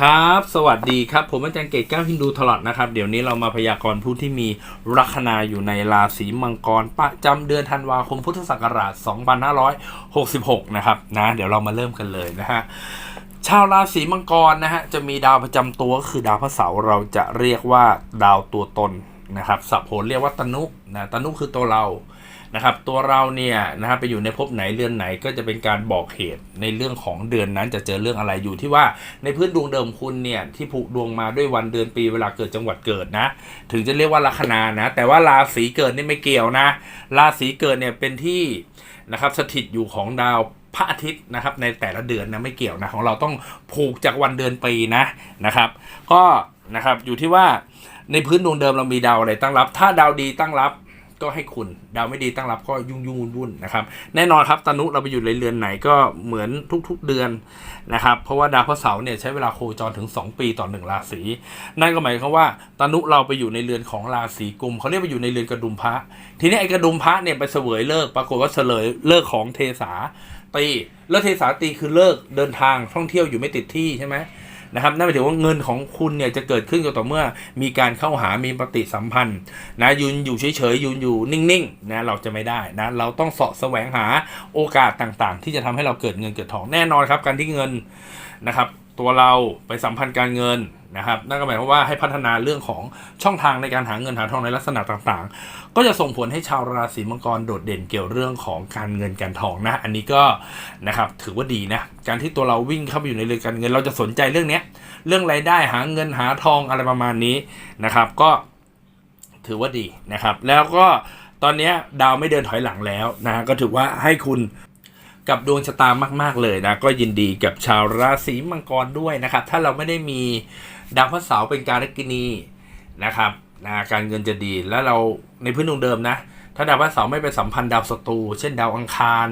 ครับ สวัสดีครับ ผมอาจารย์เกตแก้วฮินดูทลอดนะครับ เดี๋ยวนี้เรามาพยากรณ์ผู้ที่มีลัคนาอยู่ในราศีมังกร ประจำเดือนธันวาคมพุทธศักราช 2566 นะครับนะเดี๋ยวเรามาเริ่มกันเลยนะฮะชาวราศีมังกรนะฮะจะมีดาวประจำตัวก็คือดาวพระเสาร์เราจะเรียกว่าดาวตัวตนนะครับสับโหนเรียกว่าตนุนะตนุคือตัวเรา นะครับตัวเราเนี่ยนะครับไปอยู่ในภพไหนเรือนไหนก็จะเป็นการบอกเหตุในเรื่องของเดือนนั้นจะเจอเรื่องอะไรอยู่ที่ว่าในพื้นดวงเดิมคุณเนี่ยที่ผูกดวงมาด้วยวันเดือนปีเวลาเกิดจังหวัดเกิดนะ ถึงจะเรียกว่าลัคนานะ แต่ว่าราศีเกิดนี่ไม่เกี่ยวนะ ราศีเกิดเนี่ยเป็นที่นะครับสถิตอยู่ของดาวพระอาทิตย์นะครับในแต่ละเดือนนะไม่เกี่ยวนะของเราต้องผูกจากวันเดือนปีนะนะครับ ก็นะครับอยู่ที่ว่าในพื้นดวงเดิมเรามีดาวอะไรตั้งรับ ถ้าดาวดีตั้งรับ ก็ให้คุณดาวไม่ดีตั้งรับก็ยุ่งยุ่งวุ่นวุ่นนะครับ แน่นอนครับตนุเราไปอยู่ในเรือนไหนก็เหมือนทุกๆเดือนนะครับ เพราะว่าดาวพระเสาร์เนี่ยใช้เวลาโคจรถึง 2 ปีต่อหนึ่งราศี นั่นก็หมายความว่าตนุเราไปอยู่ในเรือนของราศีกุมเขาเรียกไปอยู่ในเรือนกระดุมพระ ทีนี้ไอ้กระดุมพระเนี่ยไปเสวยเลิกปรากฏว่าเสลยเลิกของเทสาตีเลิกเทสาตีคือเลิกเดินทางท่องเที่ยวอยู่ไม่ติดที่ใช่ไหม นะครับนั่นหมายถึงว่าเงินของคุณเนี่ยจะเกิดขึ้นก็ต่อเมื่อมีการเข้าหามีปฏิสัมพันธ์นะยืนอยู่เฉยๆยืนอยู่นิ่งๆนะเราจะไม่ได้นะเราต้องเสาะแสวงหาโอกาสต่างๆ ที่จะทำให้เราเกิดเงินเกิดทองแน่นอนครับการที่เงินนะครับ ตัวเราไปสัมพันธ์การเงินนะครับนั่นก็หมายความว่าให้พัฒนาเรื่องของช่องทางในการหาเงินหาทองในลักษณะต่างๆ ก็จะส่งผลให้ชาวราศีมังกรโดดเด่นเกี่ยวเรื่องของการเงินการทองนะ อันนี้ก็นะครับถือว่าดีนะการที่ตัวเราวิ่งเข้าไปอยู่ในเรื่องการเงิน เราจะสนใจเรื่องเนี้ยเรื่องรายได้หาเงินหาทองอะไรประมาณนี้นะครับ ก็ถือว่าดีนะครับ แล้วก็ตอนนี้ดาวไม่เดินถอยหลังแล้วนะก็ถือว่าให้คุณ กับดวงชะตามาก ๆ เลยนะ ก็ยินดีกับชาวราศีมังกรด้วยนะครับ ถ้าเราไม่ได้มีดาวพระเสาร์เป็นการกินีนะครับนะการเงินจะดีแล้วเราในพื้นดวงเดิมนะ ถ้าดาวพระเสาร์ไม่ไปสัมพันธ์ดาวศัตรูเช่นดาวอังคาร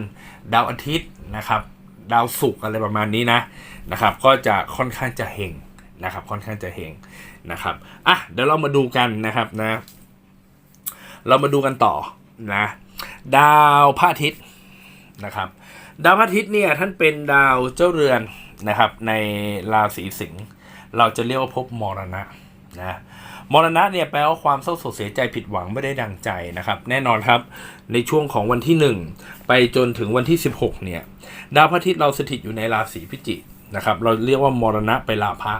ดาวอาทิตย์นะครับ ดาวศุกร์อะไรประมาณนี้นะนะครับ ก็จะค่อนข้างจะเฮงนะครับ ค่อนข้างจะเฮงนะครับอะเดี๋ยวเรามาดูกันนะครับนะ เรามาดูกันต่อนะ ดาวพระอาทิตย์นะครับ ดาวพระอาทิตย์เนี่ยท่านเป็นดาวเจ้าเรือนนะครับในราศีสิงห์เราจะเรียกว่าภพมรณะนะมรณะเนี่ยแปลว่าความเศร้าโศกเสียใจผิดหวังไม่ได้ดังใจนะครับ แน่นอนครับในช่วงของวันที่ 1 ไปจนถึงวันที่ 16เนี่ยดาวพระอาทิตย์เราสถิตอยู่ในราศีพิจิกนะครับเราเรียกว่ามรณะไปลาภะ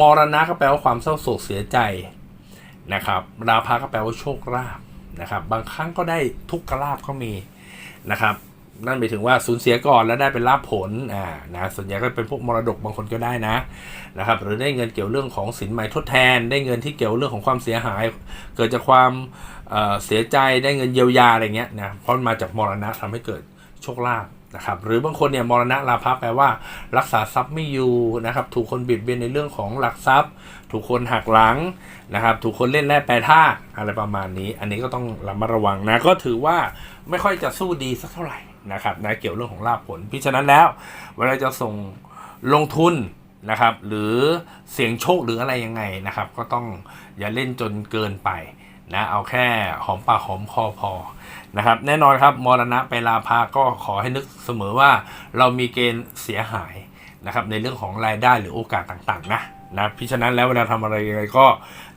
มรณะก็แปลว่าความเศร้าโศกเสียใจนะครับลาภะก็แปลว่าโชคลาภนะครับบางครั้งก็ได้ทุกขลาภก็มีนะครับ นั่นหมายถึงว่าสูญเสียก่อนแล้วได้เป็นลาภผลอ่านะส่วนใหญ่ก็เป็นพวกมรดกบางคนก็ได้นะนะครับหรือได้เงินเกี่ยวเรื่องของสินใหม่ทดแทน ได้เงินที่เกี่ยวเรื่องของความเสียหาย เกิดจากความเเสียใจได้เงินเยียวยาอะไรเงี้ยนะเพราะมาจากมรณะทำให้เกิดโชคลาภนะครับหรือบางคนเนี่ยมรณะลาภะแปลว่า รักษาทรัพย์ไม่อยู่นะครับถูกคนบิดเบียนในเรื่องของหลักทรัพย์ ถูกคนหักหลังนะครับถูกคนเล่นแร่แปรธาตุอะไรประมาณนี้ อันนี้ก็ต้องระมัดระวังนะก็ถือว่าไม่ค่อยจะสู้ดีสักเท่าไหร่ นะครับนะเกี่ยวเรื่องของลาภผลพิฉะนั้นแล้ว เวลาจะส่งลงทุนนะครับ หรือเสี่ยงโชคหรืออะไรยังไงนะครับ ก็ต้องอย่าเล่นจนเกินไปนะเอาแค่หอมปากหอมคอพอนะครับแน่นอนครับมรณะไปลาภาก็ขอให้นึกเสมอว่าเรามีเกณฑ์เสียหายนะครับในเรื่องของรายได้หรือโอกาสต่างๆนะนะพิฉะนั้นแล้วเวลาทำอะไรยังไงก็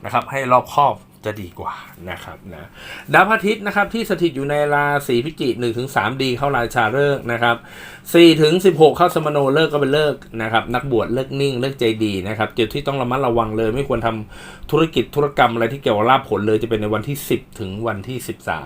นะครับให้รอบคอบ จะดีกว่านะครับนะดาวพระอาทิตย์นะครับที่สถิตอยู่ในราศีพิจิก1ถึง3ดีเข้าราชาเลิกนะครับ4ถึง16เข้าสมโนเลิกก็เป็นเลิกนะครับนักบวชเลิกนิ่งเลิกใจดีนะครับจุดที่ต้องระมัดระวังเลย ไม่ควรทำธุรกิจธุรกรรมอะไรที่เกี่ยวกับลาภผลเลยจะเป็นในวันที่10ถึงวันที่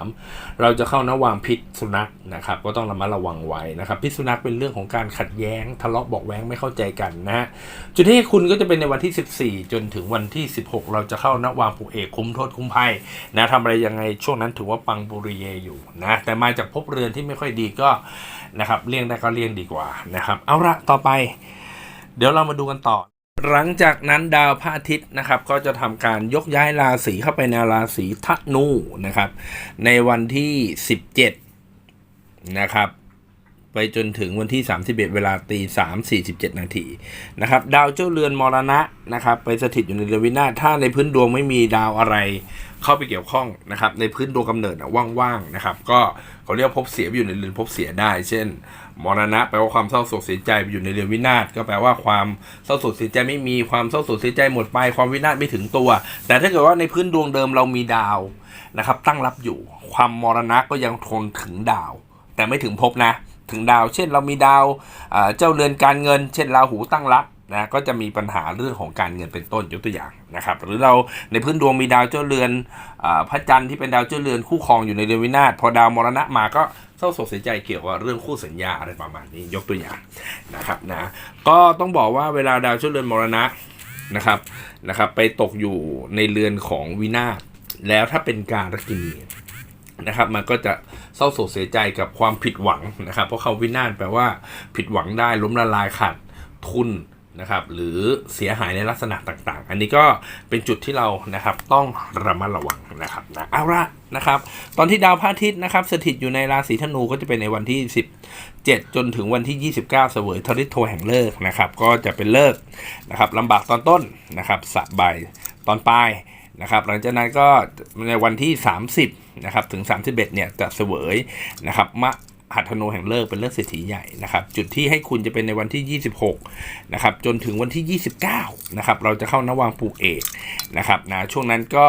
13เราจะเข้านวางพิษสุนัขนะครับก็ต้องระมัดระวังไว้นะครับพิษสุนัขเป็นเรื่องของการขัดแย้ง ทะเลาะบอกแว้งไม่เข้าใจกันนะฮะจุดที่คุณก็จะเป็นในวันที่14จนถึงวันที่16เราจะเข้านวางผูกเอกคุ้มทษคุ้มภัยนะทำอะไรยังไงช่วงนั้นถือว่าปังปุริเยอยู่นะ แต่มาจากภพเรือนที่ไม่ค่อยดีก็นะครับเลี่ยงได้ก็เลี่ยงดีกว่านะครับ เอาละต่อไป เดี๋ยวเรามาดูกันต่อ หลังจากนั้นดาวพระอาทิตย์นะครับ ก็จะทำการยกย้ายราศีเข้าไปในราศีธนูนะครับ ในวันที่ 17 นะครับ ไปจนถึงวันที่ 31 เวลาตี3 47นาทีนะครับ ดาวเจ้าเรือนมรณะนะครับ ไปสถิตอยู่ในเรือนวินาศถ้าในพื้นดวงไม่มีดาวอะไรเข้าไปเกี่ยวข้องนะครับ ในพื้นดวงกำเนิดว่างๆนะครับ ก็เขาเรียกพบเสียอยู่ในเรือนพบเสียได้ เช่น มรณะแปลว่าความเศร้าโศกเสียใจไปอยู่ในเรือนวินาศก็แปลว่าความเศร้าโศกเสียใจไม่มีความเศร้าโศกเสียใจหมดไปความวินาศไม่ถึงตัว แต่ถ้าเกิดว่าในพื้นดวงเดิมเรามีดาวนะครับ ตั้งรับอยู่ความมรณะก็ยังทนถึงดาว แต่ไม่ถึงภพนะ ถึงดาว เช่นเรามีดาวเจ้าเรือนการเงิน เช่นราหูตั้งรับนะก็จะมีปัญหาเรื่องของการเงินเป็นต้นยกตัวอย่างนะครับ หรือเราในพื้นดวงมีดาวเจ้าเรือนอพระจันทร์ที่เป็นดาวเจ้าเรือนคู่ครองอยู่ในเรือนวินาศพอดาวมรณะมาก็เศร้าโศกเสียใจเกี่ยวกับเรื่องคู่สัญญาอะไรประมาณนี้ยกตัวอย่างนะครับนะก็ต้องบอกว่าเวลาดาวเจ้าเรือนมรณะนะครับนะครับ ไปตกอยู่ในเรือนของวินาศแล้วถ้าเป็นการกินีนะครับ มันก็จะ เศร้าโศกเสียใจกับความผิดหวังนะครับเพราะคำวินาศแปลว่าผิดหวังได้ล้มละลายขาดทุนนะครับหรือเสียหายในลักษณะต่างๆ อันนี้ก็เป็นจุดที่เรานะครับต้องระมัดระวังนะครับนะเอาละนะครับ ตอนที่ดาวพระอาทิตย์นะครับสถิตอยู่ในราศีธนูก็จะเป็นในวันที่ 17 จนถึงวันที่ 29 เสวยทริโทแห่งเลิกนะครับ ก็จะเป็นเลิกนะครับลำบากตอนต้นนะครับสบายตอนปลาย นะครับหลังจากนั้นก็ในวันที่ 30นะครับถึง 31เนี่ยจะเสวยนะครับมะหัตถโนแห่งเลิกเป็นเลิกเศรษฐีใหญ่นะครับ จุดที่ให้คุณจะเป็นในวันที่ 26นะครับจนถึงวันที่ 29นะครับเราจะเข้านวังปลูกเอกนะครับนะช่วงนั้นก็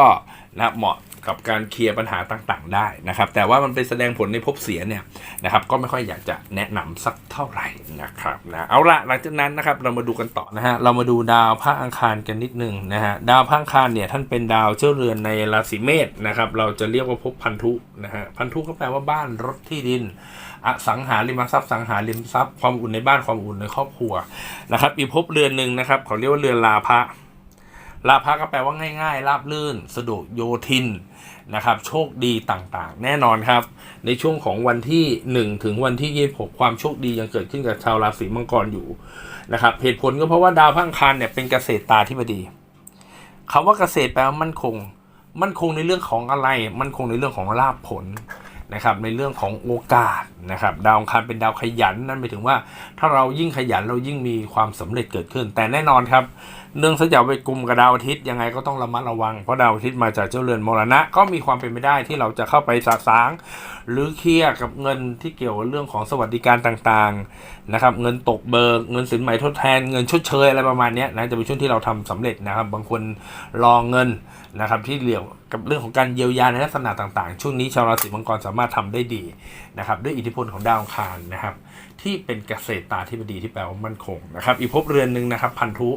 นะเหมาะ กับการเคลียร์ปัญหาต่างๆ ได้นะครับ แต่ว่ามันเป็นแสดงผลในภพเสียเนี่ยนะครับ ก็ไม่ค่อยอยากจะแนะนำสักเท่าไหร่นะครับนะเอาละหลังจากนั้นนะครับเรามาดูกันต่อนะฮะเรามาดูดาวพระอังคารกันนิดนึงนะฮะดาวพระอังคารเนี่ยท่านเป็นดาวเจ้าเรือนในราศีเมษนะครับเราจะเรียกว่าภพพันธุนะฮะพันธุก็แปลว่าบ้านรถที่ดินอสังหาริมทรัพย์สังหาริมทรัพย์ความอุ่นในบ้านความอุ่นในครอบครัวนะครับอีกภพเรือนหนึ่งนะครับเขาเรียกว่าเรือนลาภะ ลาภะก็แปลว่าง่ายๆราบลื่น สะดวกโยทินนะครับ โชคดีต่างๆ แน่นอนครับ ในช่วงของวันที่ 1 ถึงวันที่ 26 ความโชคดียังเกิดขึ้นกับชาวราศีมังกรอยู่นะครับเหตุผลก็เพราะว่าดาวพังคารเนี่ยเป็นเกษตรตาธิบดีคำว่าเกษตรแปลว่ามั่นคง มั่นคงในเรื่องของอะไร มั่นคงในเรื่องของลาภผลนะครับในเรื่องของโอกาสนะครับดาวอังคารเป็นดาวขยันนั่นหมายถึงว่า ถ้าเรายิ่งขยันเรายิ่งมีความสำเร็จเกิดขึ้น แต่แน่นอนครับ เนื่องจากไปกลุ่มกับดาวอาทิตย์ยังไงก็ต้องระมัดระวัง เพราะดาวอาทิตย์มาจากเจ้าเรือนมรณะ ก็มีความเป็นไปได้ที่เราจะเข้าไปสะสาง หรือเคลียร์กับเงินที่เกี่ยวเรื่องของสวัสดิการต่างๆนะครับเงินตกเบิกเงินสินใหม่ทดแทน เงินชดเชยอะไรประมาณนี้นะจะเป็นช่วงที่เราทำสำเร็จนะครับ บางคนรอเงินนะครับที่เกี่ยวกับเรื่องของการเยียวยาในลักษณะต่างๆ ช่วงนี้ชาวราศีมังกรสามารถทำได้ดีนะครับด้วยอิทธิพลของดาวอังคารนะครับ ที่เป็นเกษตรตาธิบดีที่แปลว่ามั่นคงนะครับอีกภพเรือนหนึ่งนะครับ พันธุ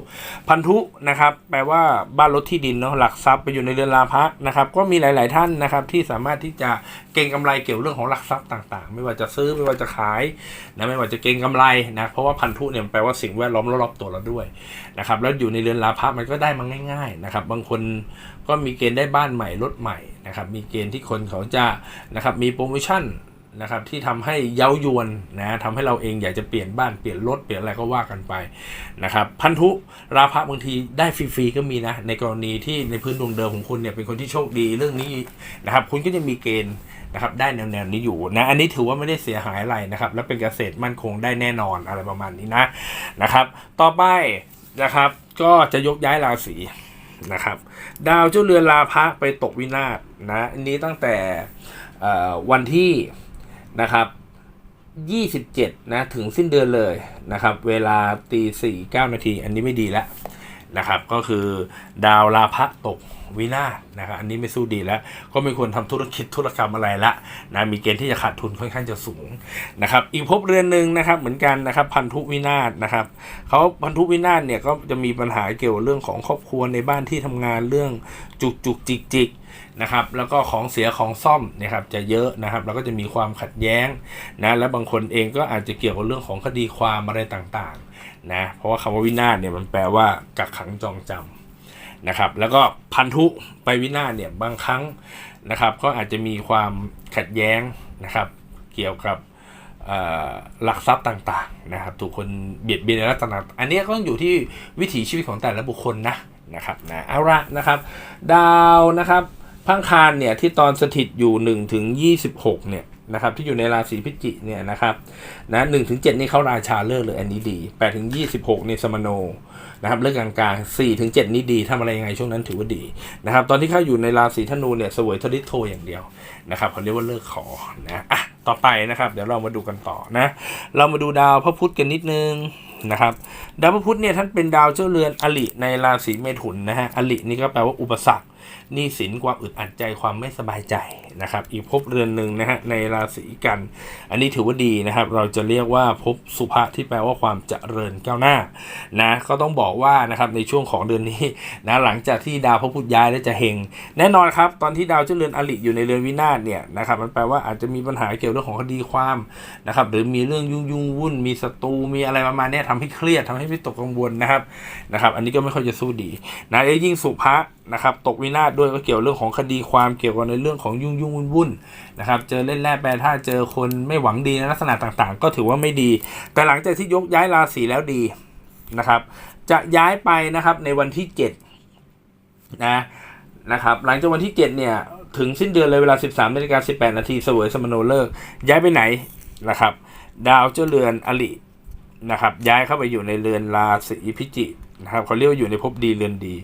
พันธุนะครับ แปลว่าบ้านรถที่ดินเนาะหลักทรัพย์ไปอยู่ในเรือนลาภะนะครับ ก็มีหลาย ๆ ท่านนะครับ ที่สามารถที่จะเก็งกำไรเกี่ยวเรื่องของหลักทรัพย์ต่าง ๆ ไม่ว่าจะซื้อไม่ว่าจะขายนะไม่ว่าจะเก็งกำไรนะเพราะว่าพันธุเนี่ยแปลว่าสิ่งแวดล้อมรอบๆตัวเราด้วยนะครับแล้วอยู่ในเรือนลาภะมันก็ได้มาง่าย ๆ นะครับ บางคนก็มีเกณฑ์ได้บ้านใหม่รถใหม่นะครับมีเกณฑ์ที่คนเขาจะนะครับมีโปรโมชั่น นะครับที่ทำให้เย้ายวนนะทำให้เราเองอยากจะเปลี่ยนบ้านเปลี่ยนรถเปลี่ยนอะไรก็ว่ากันไปนะครับพันธุราภะบางทีได้ฟรีๆก็มีนะ ในกรณีที่ในพื้นดวงเดิมของคุณเนี่ยเป็นคนที่โชคดีเรื่องนี้นะครับคุณก็จะมีเกณฑ์นะครับได้แนวๆนี้อยู่นะอันนี้ถือว่าไม่ได้เสียหายอะไรนะครับและเป็นเกษตรมั่นคงได้แน่นอนอะไรประมาณนี้นะนะครับ ต่อไปนะครับก็จะยกย้ายราศีนะครับ ดาวเจ้าเรือนลาภะไปตกวินาศนะอันนี้ตั้งแต่วันที่ นะครับ 27 นะถึงสิ้นเดือนเลยนะครับ เวลาตีสี่เก้านาที อันนี้ไม่ดีแล้วนะครับ ก็คือดาวลาภะตก วินาศนะครับอันนี้ไม่สู้ดีแล้ว ก็ไม่ควรทำธุรกิจธุรกรรมอะไรละนะมีเกณฑ์ที่จะขาดทุนค่อนข้างจะสูงนะครับอีกภพเรือนหนึ่งนะครับเหมือนกันนะครับพันธุวินาศนะครับเขาพันธุวินาศเนี่ยก็จะมีปัญหาเกี่ยวกับเรื่องของครอบครัวในบ้านที่ทำงานเรื่องจุกจุกจิกจิกนะครับแล้วก็ของเสียของซ่อมนะครับจะเยอะนะครับแล้วก็จะมีความขัดแย้งนะและบางคนเองก็อาจจะเกี่ยวกับเรื่องของคดีความอะไรต่างๆนะเพราะว่าคำว่าวินาศเนี่ยมันแปลว่ากักขังจองจำ นะครับแล้วก็พันธุไปวินาศเนี่ยบางครั้งนะครับก็อาจจะมีความขัดแย้งนะครับเกี่ยวกับหลักทรัพย์ต่างๆนะครับถูกคนเบียดเบียนในลักษณะอันนี้ก็ต้องอยู่ที่วิถีชีวิตของแต่ละบุคคลนะนะครับนะเอาละนะครับ ดาวนะครับพังคารเนี่ยที่ตอนสถิตอยู่1ถึง26เนี่ย นะครับที่อยู่ในราศีพิจิกเนี่ยนะครับนะหนึ่งถึงเจ็ดนี่เขาราชาเลิกเลยอันนี้ดี8ถึง26เนี่ยสมโนนะครับเลิกกลางๆ4ถึง7นี่ดีทำอะไรยังไงช่วงนั้นถือว่าดีนะครับตอนที่เขาอยู่ในราศีธนูเนี่ยสวยทริโทอย่างเดียวนะครับเขาเรียกว่าเลิกขอนะอะต่อไปนะครับเดี๋ยวเรามาดูกันต่อนะเรามาดูดาวพระพุธกันนิดนึงนะครับดาวพระพุธเนี่ยท่านเป็นดาวเจ้าเรือนอลิในราศีเมถุนนะฮะอลินี่ก็แปลว่าอุปสรรค นี้สินความอึดอัดใจความไม่สบายใจนะครับ อีกภพเรือนหนึ่งนะฮะในราศีกัน อันนี้ถือว่าดีนะครับ เราจะเรียกว่าภพสุภะที่แปลว่าความเจริญก้าวหน้านะก็ต้องบอกว่านะครับในช่วงของเดือนนี้นะหลังจากที่ดาวพระพุธย้ายแล้วจะเฮงแน่นอนครับตอนที่ดาวเจ้าเรือนอลิอยู่ในเรือนวินาศเนี่ยนะครับมันแปลว่าอาจจะมีปัญหาเกี่ยวเรื่องของคดีความนะครับหรือมีเรื่องยุ่งยุ่งวุ่น มีศัตรูมีอะไรประมาณเนี้ยทำให้เครียดทำให้วิตกกังวลนะครับนะครับ อันนี้ก็ไม่ค่อยจะสู้ดีนะยิ่งสุภะนะครับตกวินาศด้วยก็เกี่ยวเรื่องของคดีความเกี่ยวกับในเรื่องของยุ่งยุ่งวุ่นวุ่นนะครับเจอเล่นแร่แปรถ้าเจอคนไม่หวังดีในลักษณะต่างๆ ก็ถือว่าไม่ดี แต่หลังจากที่ยกย้ายราศีแล้วดีนะครับ จะย้ายไปนะครับในวันที่7นะนะครับ หลังจากวันที่ 7 เนี่ย ถึงสิ้นเดือนเลยเวลา 13นาฬิกา18 นาทีเสวยสมโนเลิก ย้ายไปไหนนะครับ ดาวเจ้าเรือนอลินะครับ ย้ายเข้าไปอยู่ในเรือนราศีพิจิกนะครับเขาเรียกว่าอยู่ในภพดีเรือนดี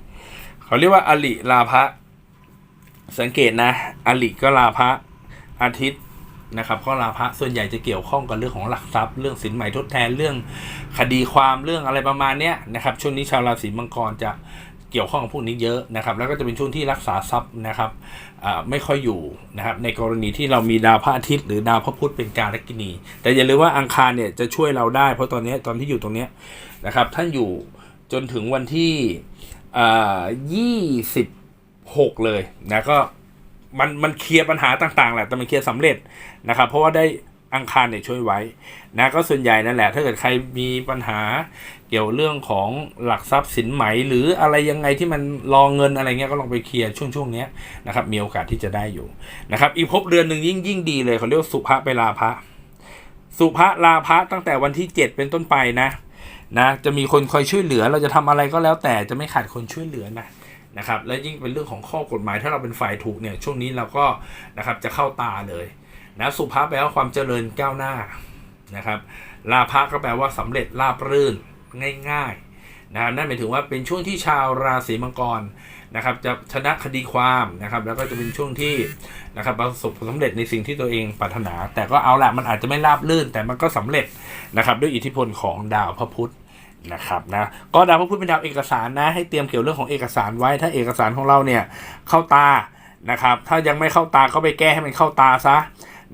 เขาเรียกว่าอลิลาภะ สังเกตนะอลิก็ลาภะอาทิตย์นะครับก็ลาภะส่วนใหญ่จะเกี่ยวข้องกับเรื่องของหลักทรัพย์ เรื่องสินใหม่ทดแทนเรื่องคดีความเรื่องอะไรประมาณเนี้ยนะครับช่วงนี้ชาวราศีมังกรจะเกี่ยวข้องกับพวกนี้เยอะนะครับแล้วก็จะเป็นช่วงที่รักษาทรัพย์นะครับไม่ค่อยอยู่นะครับในกรณีที่เรามีดาวพระอาทิตย์หรือดาวพระพุธเป็นการกินี แต่อย่าลืมว่าอังคารเนี่ยจะช่วยเราได้ เพราะตอนนี้ตอนที่อยู่ตรงเนี้ยนะครับท่านอยู่จนถึงวันที่ยี่สิบ หกเลยนะก็มันมันเคลียร์ปัญหาต่างๆแหละแต่มันเคลียร์สำเร็จนะครับ เพราะว่าได้อังคารเนี่ยช่วยไว้นะก็ส่วนใหญ่นั่นแหละ ถ้าเกิดใครมีปัญหาเกี่ยวเรื่องของหลักทรัพย์สินไหม หรืออะไรยังไงที่มันรอเงินอะไรเงี้ยก็ลองไปเคลียร์ช่วงช่วงนี้นะครับมีโอกาสที่จะได้อยู่นะครับอีกภพเดือนหนึ่งยิ่งยิ่งดีเลยเขาเรียกสุภะไปลาภะสุภะลาภะตั้งแต่วันที่ 7 เป็นต้นไปนะนะจะมีคนคอยช่วยเหลือเราจะทำอะไรก็แล้วแต่จะไม่ขาดคนช่วยเหลือนะ นะครับและยิ่งเป็นเรื่องของข้อกฎหมายถ้าเราเป็นฝ่ายถูกเนี่ยช่วงนี้เราก็นะครับจะเข้าตาเลยนะสุภาพแปลว่าความเจริญก้าวหน้านะครับลาภะก็แปลว่าสำเร็จราบรื่นง่ายๆนะครับนั่นหมายถึงว่าเป็นช่วงที่ชาวราศีมังกรนะครับจะชนะคดีความนะครับแล้วก็จะเป็นช่วงที่นะครับประสบผลสำเร็จในสิ่งที่ตัวเองปรารถนา แต่ก็เอาแหละมันอาจจะไม่ราบรื่น แต่มันก็สำเร็จนะครับด้วยอิทธิพลของดาวพระพุธ นะครับนะก็ดาวพระพุธเป็นดาวเอกสารนะ ให้เตรียมเกี่ยวเรื่องของเอกสารไว้ ถ้าเอกสารของเราเนี่ยเข้าตานะครับ ถ้ายังไม่เข้าตาก็ไปแก้ให้มันเข้าตาซะ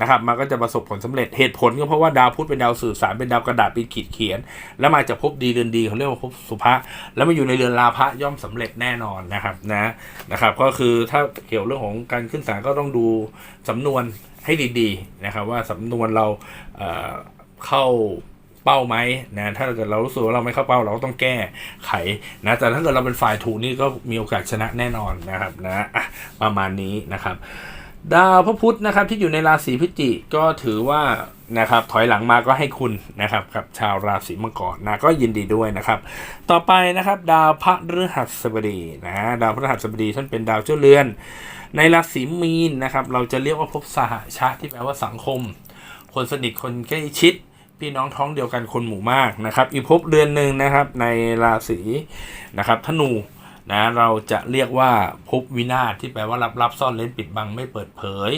นะครับมันก็จะประสบผลสำเร็จเหตุผลก็เพราะว่าดาวพุธเป็นดาวสื่อสารเป็นดาวกระดาษเป็นขีดเขียน แล้วมาจากภพดีเรือนดีเขาเรียกว่าภพสุภะแล้วมาอยู่ในเรือนลาภะย่อมสำเร็จแน่นอนนะครับนะนะครับ ก็คือถ้าเกี่ยวเรื่องของการขึ้นศาลก็ต้องดูสำนวนให้ดีๆนะครับ ว่าสำนวนเราเเข้า เป้าไหมนะถ้าเกิดเรารู้สึกว่าเราไม่เข้าเป้าเราก็ต้องแก้ไขนะแต่ถ้าเกิดเราเป็นฝ่ายถูกนี่ก็มีโอกาสชนะแน่นอนนะครับนะะประมาณนี้นะครับ ดาวพระพุธนะครับที่อยู่ในราศีพิจิกก็ถือว่านะครับถอยหลังมาก็ให้คุณนะครับกับชาวราศีมังกรนะก็ยินดีด้วยนะครับ ต่อไปนะครับ ดาวพระฤหัสบดีนะดาวพระฤหัสบดีท่านเป็นดาวเจ้าเรือน ในราศีมีนนะครับเราจะเรียกว่าภพสหชะที่แปลว่าสังคม คนสนิทคนใกล้ชิด พี่น้องท้องเดียวกันคนหมู่มากนะครับ อีกภพเดือนหนึ่งนะครับในราศีนะครับธนูนะเราจะเรียกว่าภพวินาศที่แปลว่ารับรับซ่อนเล้นปิดบังไม่เปิดเผย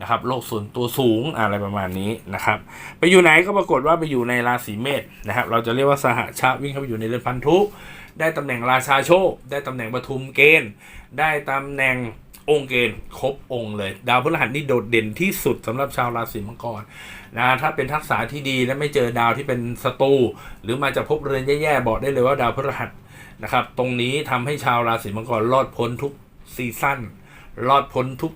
นะครับโลกส่วนตัวสูงอะไรประมาณนี้นะครับ ไปอยู่ไหนก็ปรากฏว่าไปอยู่ในราศีเมษนะครับ เราจะเรียกว่าสหชาวิ่งเข้าไปอยู่ในเรือนพันธุ ได้ตำแหน่งราชาโชค ได้ตำแหน่งปทุมเกณฑ์ ได้ตำแหน่งองค์เกณฑ์ครบองค์เลย ดาวพฤหัสนี่โดดเด่นที่สุดสำหรับชาวราศีมังกร นะถ้าเป็นทักษะที่ดีและไม่เจอดาวที่เป็นศัตรูหรือมาจากภพเรือนแย่ๆบอกได้เลยว่าดาวพฤหัสนะครับ ตรงนี้ทำให้ชาวราศีมังกรรอดพ้นทุกซีซั่นรอดพ้นทุก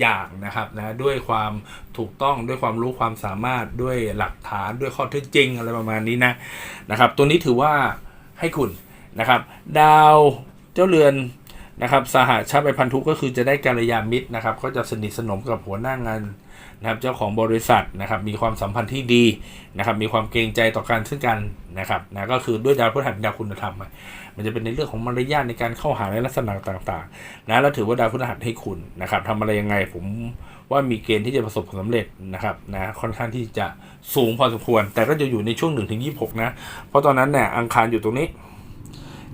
อย่างนะครับนะด้วยความถูกต้องด้วยความรู้ความสามารถด้วยหลักฐานด้วยข้อเท็จจริงอะไรประมาณนี้นะนะครับ ตัวนี้ถือว่าให้คุณนะครับ ดาวเจ้าเรือน นะครับสหชาติไปพันธุก็คือจะได้กัลยามิตรนะครับ ก็จะสนิทสนมกับหัวหน้างานนะครับเจ้าของบริษัทนะครับมีความสัมพันธ์ที่ดีนะครับมีความเกรงใจต่อกันซึ่งกันนะครับนะก็คือด้วยดาวพฤหัสดาวคุณธรรม มันจะเป็นในเรื่องของมารยาทในการเข้าหาในลักษณะต่างๆนะแล้วถือว่าดาวพฤหัสให้คุณนะครับทำอะไรยังไงผมว่ามีเกณฑ์ที่จะประสบผลสำเร็จนะครับนะค่อนข้างที่จะสูงพอสมควร แต่ก็จะอยู่ในช่วง1-26ถึง26นะเพราะตอนนั้นเนี่ยอังคารอยู่ตรงนี้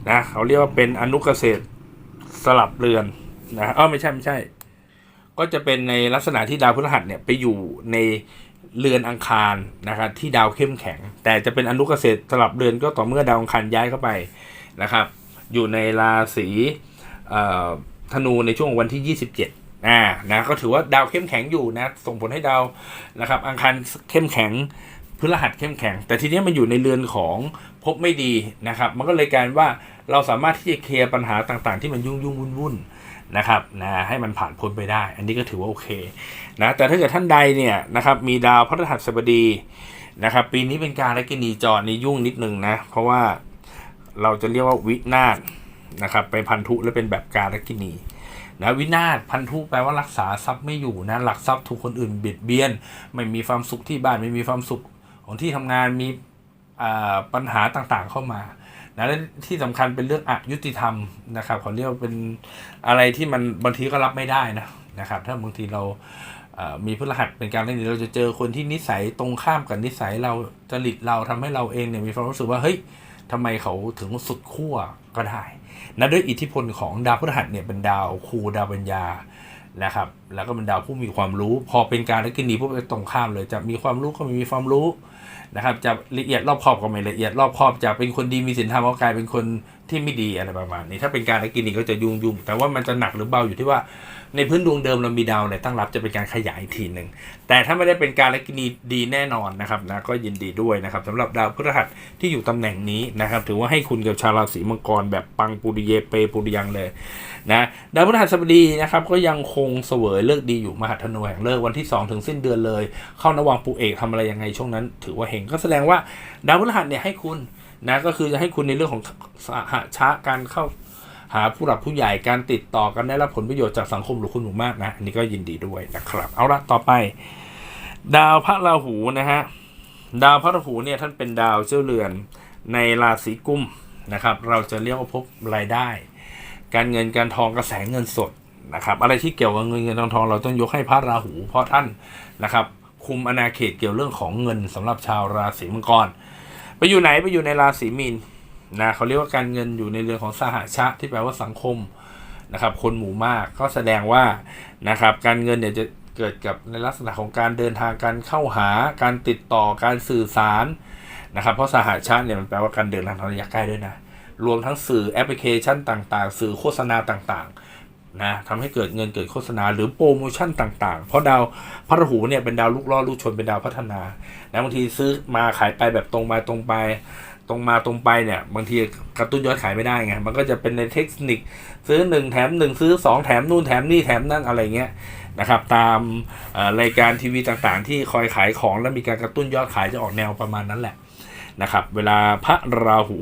นะเขาเรียกว่าเป็นอนุเกษตร สลับเรือนนะเออไม่ใช่ไม่ใช่ ก็จะเป็นในลักษณะที่ดาวพฤหัสเนี่ยไปอยู่ในเรือนอังคารนะครับที่ดาวเข้มแข็ง แต่จะเป็นอนุเกษตรสลับเรือนก็ต่อเมื่อดาวอังคารย้ายเข้าไปนะครับ อยู่ในราศีธนูในช่วงวันที่ 27อ่านะก็ถือว่าดาวเข้มแข็งอยู่นะส่งผลให้ดาวนะครับ อังคารเข้มแข็งพฤหัสเข้มแข็ง แต่ทีนี้มันอยู่ในเรือนของภพไม่ดีนะครับ มันก็เลยการว่า เราสามารถที่จะเคลียร์ปัญหาต่างๆ ที่มันยุ่งยุ่งวุ่นวุ่นๆนะครับนะให้มันผ่านพ้นไปได้ อันนี้ก็ถือว่าโอเคนะแต่ถ้าเกิดท่านใดเนี่ยนะครับมีดาวพฤหัสบดีนะครับปีนี้เป็นการและกินีจรนี่ยุ่งนิดนึงนะเพราะว่าเราจะเรียกว่าวินาศนะครับไปพันธุและเป็นแบบการและกินีนะวินาศพันธุแปลว่ารักษาทรัพย์ไม่อยู่นะหลักทรัพย์ถูกคนอื่นเบียดเบียน ไม่มีความสุขที่บ้านไม่มีความสุขของที่ทำงานมีปัญหาต่างๆเข้ามา นะและที่สำคัญเป็นเรื่องอยุติธรรมนะครับขาเรียกว่าเป็นอะไรที่มันบางทีก็รับไม่ได้นะนะครับ ถ้าบางทีเรามีพฤหัสเป็นการเล่นนี้เราจะเจอคนที่นิสัยตรงข้ามกับนิสัยเราจริตเราทำให้เราเองเนี่ยมีความรู้สึกว่าเฮ้ยทำไมเขาถึงสุดขั้วก็ได้นะด้วยอิทธิพลของดาวพฤหัสเนี่ยเป็นดาวครูดาวปัญญา นะครับ แล้วก็เป็นดาวผู้มีความรู้ พอเป็นการและกินีพวกตรงข้ามเลยจะมีความรู้ก็ไม่มีความรู้นะครับจะละเอียดรอบคอบก็ไม่ละเอียดรอบคอบจะเป็นคนดีมีศีลธรรมก็กลายเป็นคนที่ไม่ดีอะไรประมาณนี้ ถ้าเป็นการและกินีก็จะยุ่งยุ่งแต่ว่ามันจะหนักหรือเบาอยู่ที่ว่าในพื้นดวงเดิมเรามีดาวอะไรตั้งรับจะเป็นการขยายทีหนึ่งแต่ถ้าไม่ได้เป็นการและกินีดีแน่นอนนะครับนะก็ยินดีด้วยนะครับสำหรับดาวพฤหัสที่อยู่ตำแหน่งนี้นะครับ ถือว่าให้คุณกับชาวราศีมังกรแบบปังปุริเยเปปุริยังเลย นะดาวพฤหัสบดีนะครับก็ยังคงเสวยเลิกดีอยู่มหาธนูแห่งเลิกวันที่ 2 ถึงสิ้นเดือนเลย เข้านวังปูเอกทำอะไรยังไงช่วงนั้น ถือว่าเฮงก็แสดงว่าดาวพฤหัสเนี่ยให้คุณนะก็คือจะให้คุณในเรื่องของสหชะการเข้าหาผู้หลักผู้ใหญ่การติดต่อกันได้รับผลประโยชน์จากสังคมหรือคุณหมู่มากนะอันนี้ก็ยินดีด้วยนะครับ เอาละต่อไป ดาวพระราหูนะฮะดาวพระราหูเนี่ยท่านเป็นดาวเจ้าเรือนในราศีกุมนะครับ เราจะเรียกว่าพบรายได้ การเงินการทองกระแสเงินสดนะครับอะไรที่เกี่ยวกับเงินเงินทองทองเราต้องยกให้พระราหูเพราะท่านนะครับคุมอาณาเขตเกี่ยวเรื่องของเงินสำหรับชาวราศีมังกร ไปอยู่ไหนไปอยู่ในราศีมีนนะเขาเรียกว่าการเงินอยู่ในเรื่องของสหชะที่แปลว่าสังคมนะครับคนหมู่มากก็แสดงว่านะครับการเงินเนี่ยจะเกิดกับในลักษณะของการเดินทางการเข้าหาการติดต่อการสื่อสารนะครับเพราะสหชาติเนี่ยมันแปลว่าการเดินทางทางระยะใกล้ด้วยนะ รวมทั้งสื่อแอปพลิเคชันต่างๆ สื่อโฆษณาต่างๆนะทำให้เกิดเงินเกิดโฆษณาหรือโปรโมชั่นต่างๆ เพราะดาวพระหูเนี่ยเป็นดาวลูกล่อลูกชนเป็นดาวพัฒนานะบางทีซื้อมาขายไปแบบตรงมาตรงไปตรงมาตรงไปเนี่ยบางทีกระตุ้นยอดขายไม่ได้ไงมันก็จะเป็นในเทคนิคซื้อหนึ่งแถมหนึ่งซื้อสองแถมนู่นแถมนี่แถมนั่นอะไรเงี้ยนะครับตามรายการทีวีต่างๆ ที่คอยขายของแล้วมีการกระตุ้นยอดขายจะออกแนวประมาณนั้นแหละนะครับเวลาพระราหู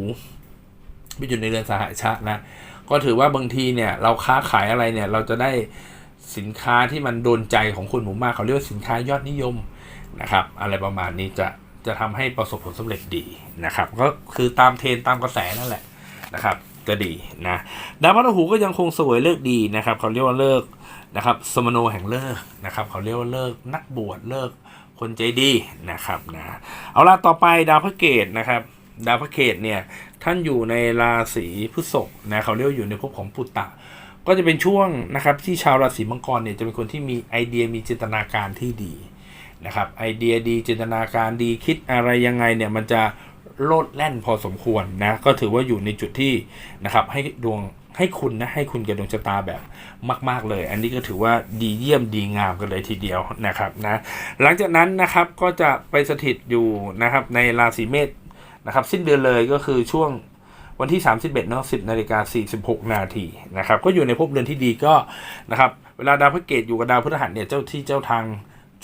ไปอยู่ในเรือนสหชาตินะ ก็ถือว่าบางทีเนี่ยเราค้าขายอะไรเนี่ยเราจะได้สินค้าที่มันโดนใจของคนหมู่มากเขาเรียกว่าสินค้ายอดนิยมนะครับ อะไรประมาณนี้จะจะทำให้ประสบผลสำเร็จดีนะครับ ก็คือตามเทรนตามกระแสนั่นแหละนะครับจะดีนะดาวพฤหัสก็ยังคงสวยเลิกดีนะครับ เขาเรียกว่าเลิกนะครับสมโนแห่งเลิกนะครับ เขาเรียกว่าเลิกนักบวชเลิกคนใจดีนะครับนะเอาละต่อไปดาวพระเกตนะครับ ดาวพระเกตเนี่ย ท่านอยู่ในราศีพฤษภนะเขาเรียกอยู่ในภพของปุตตะ ก็จะเป็นช่วงนะครับที่ชาวราศีมังกรเนี่ยจะเป็นคนที่มีไอเดียมีจินตนาการที่ดีนะครับไอเดียดีจินตนาการดีคิดอะไรยังไงเนี่ยมันจะโลดแล่นพอสมควรนะก็ถือว่าอยู่ในจุดที่นะครับให้ดวงให้คุณนะให้คุณกับดวงชะตาแบบมาก ๆ เลย อันนี้ก็ถือว่าดีเยี่ยมดีงามกันเลยทีเดียวนะครับนะหลังจากนั้นนะครับก็จะไปสถิตอยู่นะครับในราศีเมษ นะครับสิ้นเดือนเลยก็คือช่วงวันที่ 31เนาะ10นาฬิกา46 นาทีนะครับก็อยู่ในภพเดือนที่ดีก็นะครับเวลาดาวพฤหัสอยู่กับดาวพฤหัสเนี่ยเจ้าที่เจ้าทาง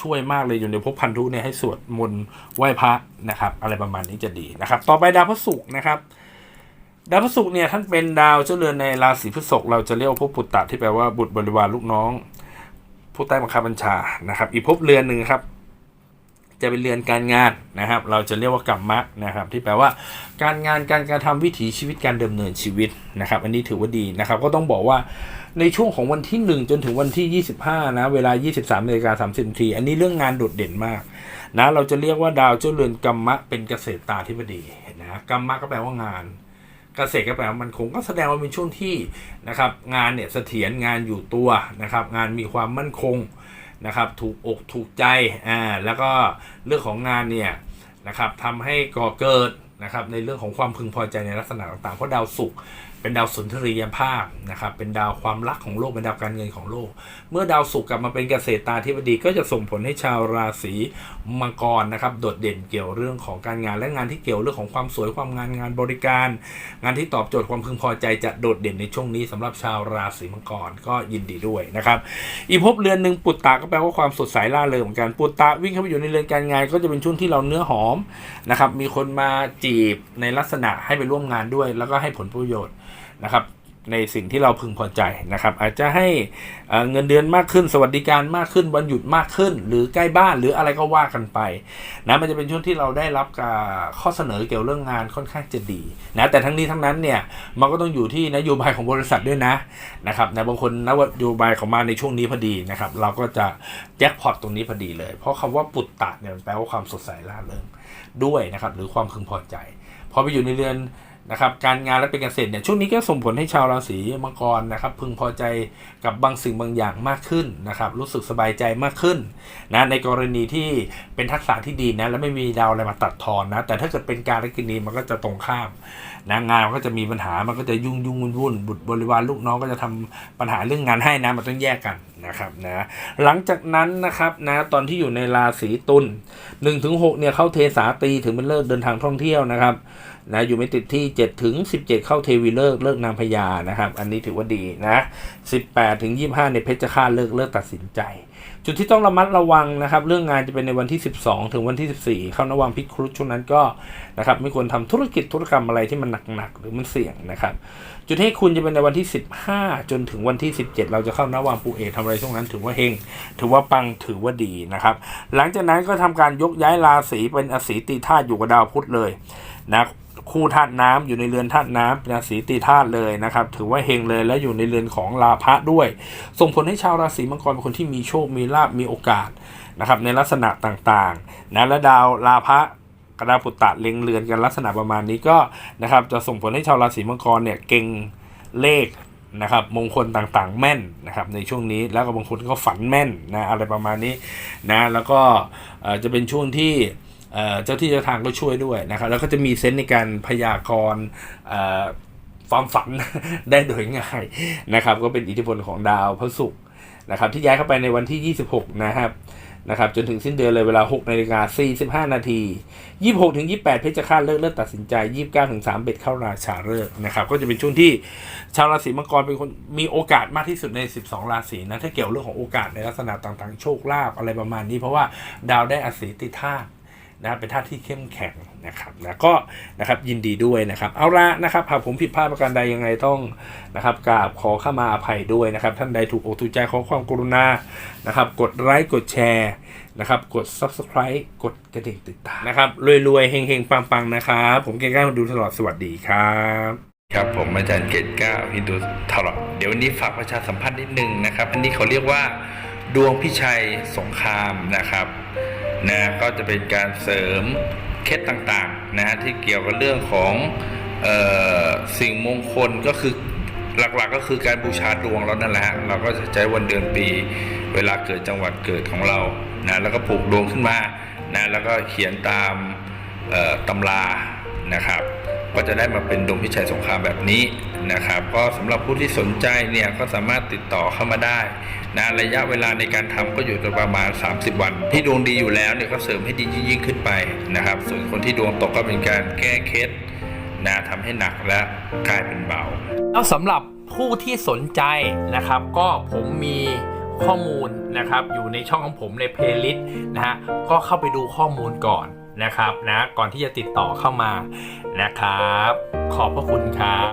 ช่วยมากเลยอยู่ในภพพันธุเนี่ยให้สวดมนต์ไหว้พระนะครับ อะไรประมาณนี้จะดีนะครับ ต่อไปดาวพฤหัสนะครับดาวพฤหัสเนี่ยท่านเป็นดาวเจ้าเรือนในราศีพฤษภเราจะเรียกว่าภพปุตตะที่แปลว่าบุตรบริวารลูกน้อง ผู้ใต้บังคับบัญชานะครับ อีกภพเรือนหนึ่งครับ จะเป็นเรือนการงานนะครับ เราจะเรียกว่ากรรมะนะครับ ที่แปลว่าการงานการกระทำวิถีชีวิตการดำเนินชีวิตนะครับ อันนี้ถือว่าดีนะครับ ก็ต้องบอกว่าในช่วงของวันที่ 1 จนถึงวันที่ 25 นะ เวลา 23นาฬิกา30นาทีอันนี้เรื่องงานโดดเด่นมากนะเราจะเรียกว่าดาวเจ้าเรือนกรรมะเป็นเกษตรตาธิบดีนะกรรมะก็แปลว่างานเกษตรก็แปลว่ามันคงก็แสดงว่าเป็นช่วงที่นะครับงานเนี่ยเสถียรงานอยู่ตัวนะครับงานมีความมั่นคง นะครับถูกอกถูกใจอ่าแล้วก็เรื่องของงานเนี่ยนะครับทำให้ก่อเกิดนะครับในเรื่องของความพึงพอใจในลักษณะต่างๆ เพราะดาวศุกร์ เป็นดาวสุนทรียภาพนะครับ เป็นดาวความรักของโลก เป็นดาวการเงินของโลก เมื่อดาวศุกร์กลับมาเป็นเกษตราธิบดีก็จะส่งผลให้ชาวราศีมังกรนะครับ โดดเด่นเกี่ยวเรื่องของการงานและงานที่เกี่ยวเรื่องของความสวยความงานงานบริการ งานที่ตอบโจทย์ความพึงพอใจจะโดดเด่นในช่วงนี้สำหรับชาวราศีมังกรก็ยินดีด้วยนะครับอีกภพเรือนหนึ่งปุตตะก็แปลว่าความสดใสล่าเริงเหมือนกันปุตตะวิ่งเข้าไปอยู่ในเรือนการงาน ก็จะเป็นช่วงที่เราเนื้อหอมนะครับมีคนมาจีบในลักษณะให้ไปร่วมงานด้วย แล้วก็ให้ผลประโยชน์ นะครับในสิ่งที่เราพึงพอใจนะครับ อาจจะให้เเงินเดือนมากขึ้นสวัสดิการมากขึ้นวันหยุดมากขึ้น หรือใกล้บ้านหรืออะไรก็ว่ากันไปนะมันจะเป็นช่วงที่เราได้รับการข้อเสนอเกี่ยวเรื่องงานค่อนข้างจะดีนะแต่ทั้งนี้ทั้งนั้นเนี่ยมันก็ต้องอยู่ที่นโยบายของบริษัทด้วยนะนะครับนะบางคนนโยบายของมาในช่วงนี้พอดีนะครับ เราก็จะแจ็คพอตตรงนี้พอดีเลย เพราะคำว่าปุตตะเนี่ยแปลว่าความสดใสร่าเริงด้วยนะครับหรือความพึงพอใจพอไปอยู่ในเรือน นะครับการงานและเป็นเกษตรเนี่ยช่วงนี้ก็ส่งผลให้ชาวราศีมังกรนะครับ พึงพอใจกับบางสิ่งบางอย่างมากขึ้นนะครับ รู้สึกสบายใจมากขึ้นนะในกรณีที่เป็นทักษะที่ดีนะและไม่มีดาวอะไรมาตัดทอนนะแต่ถ้าเกิดเป็นการและกินีมันก็จะตรงข้ามนะงานมันก็จะมีปัญหามันก็จะยุ่งยุ่งวุ่นวุ่นบุตรบริวารลูกน้องก็จะทำปัญหาเรื่องงานให้นะมันต้องแยกกันนะครับนะหลังจากนั้นนะครับนะตอนที่อยู่ในราศีตุล1ถึง6เนี่ยเข้าเทสาตีถึงเป็นเลิกเดินทางท่องเที่ยวนะครับ นะอยู่ไม่ติดที่ 7 ถึง 17 เข้าเทวีเลิกเลิกนางพญานะครับ อันนี้ถือว่าดีนะ 18 ถึง 25 ในเพชรฆาตเลิกเลิกตัดสินใจ จุดที่ต้องระมัดระวังนะครับ เรื่องงานจะเป็นในวันที่ 12 ถึงวันที่ 14 เข้านวังพิครุฑช่วงนั้นก็นะครับไม่ควรทำธุรกิจธุรกรรมอะไรที่มันหนักๆหรือมันเสี่ยงนะครับ จุดให้คุณจะเป็นในวันที่ 15 จนถึงวันที่ 17 เราจะเข้านวังปูเอกทำอะไรช่วงนั้นถือว่าเฮงถือว่าปังถือว่าดีนะครับ หลังจากนั้นก็ทำการยกย้ายราศีเป็นอสีตีธาตุอยู่กับดาวพุธเลยนะ คู่ธาตุน้ำอยู่ในเรือนธาตุน้ำราศีตีธาตุเลยนะครับ ถือว่าเฮงเลยและอยู่ในเรือนของลาภะด้วย ส่งผลให้ชาวราศีมังกรเป็นคนที่มีโชคมีลาบมีโอกาสนะครับในลักษณะต่างๆนะและดาวลาภะกระดาปุตตะเล็งเรือนกันลักษณะประมาณนี้ก็นะครับจะส่งผลให้ชาวราศีมังกรเนี่ยเก่งเลขนะครับมงคลต่างๆ แม่นนะครับในช่วงนี้แล้วก็บางคนก็ฝันแม่นนะอะไรประมาณนี้นะแล้วก็จะเป็นช่วงที่ เจ้าที่เจ้าทางก็ช่วยด้วยนะครับแล้วก็จะมีเซนส์ในการพยากรณ์เอ่อความฝันได้โดยง่ายนะครับ ก็เป็นอิทธิพลของดาวพระศุกร์นะครับ ที่ย้ายเข้าไปในวันที่ 26 นะครับนะครับจนถึงสิ้นเดือนเลยเวลา 6นาฬิกา45 นาที 26ถึง28 เพชรฆาตเลิกเลิกตัดสินใจ 29ถึง3เบ็ดเข้าราชาเลิกนะครับ ก็จะเป็นช่วงที่ชาวราศีมังกรเป็นคนมีโอกาสมากที่สุดใน 12 ราศีนะถ้าเกี่ยวเรื่องของโอกาสในลักษณะต่างๆ โชคลาภอะไรประมาณนี้ เพราะว่าดาวได้อสีติธาตุ นะครับเป็นท่าที่เข้มแข็งนะครับนะก็นะครับยินดีด้วยนะครับ เอาละนะครับหากผมผิดพลาดประการใดยังไงต้องนะครับกราบขอเข้ามาอภัยด้วยนะครับ ท่านใดถูกอกถูกใจขอความกรุณานะครับ กดไลค์กดแชร์นะครับกด subscribe กดกระดิ่งติดตามนะครับรวยๆเฮงๆปังๆนะครับผมเก่งก้าวดูตลอดสวัสดีครับครับผมอาจารย์เกตก้าวฮินดูตลอดเดี๋ยววันนี้ฝากประชาสัมพันธ์นิดนึงนะครับ อันนี้เขาเรียกว่า ดวงพิชัยสงครามนะครับ นะก็จะเป็นการเสริมเคล็ดต่างๆนะฮะที่เกี่ยวกับเรื่องของออสิ่งมงคลก็คือหลักๆก็คือการบูชาดวงเรานั่นแหละฮะเราก็จะใช้วันเดือนปี เวลาเกิดจังหวัดเกิดของเรานะแล้วก็ผูกดวงขึ้นมานะแล้วก็เขียนตามตำรานะครับ ก็จะได้มาเป็นดวงพิชัยสงครามแบบนี้นะครับ ก็สำหรับผู้ที่สนใจเนี่ยก็สามารถติดต่อเข้ามาได้ นะระยะเวลาในการทำก็อยู่ประมาณ 30 วัน ที่ดวงดีอยู่แล้วเนี่ยก็เสริมให้ดียิ่งขึ้นไปนะครับ ส่วนคนที่ดวงตกก็เป็นการแก้เคล็ดนะทำให้หนักและกลายเป็นเบาแล้วสำหรับผู้ที่สนใจนะครับ ก็ผมมีข้อมูลนะครับ อยู่ในช่องของผมในเพลย์ลิสต์นะฮะก็เข้าไปดูข้อมูลก่อนนะครับนะก่อนที่จะติดต่อเข้ามานะครับ ขอบพระคุณครับ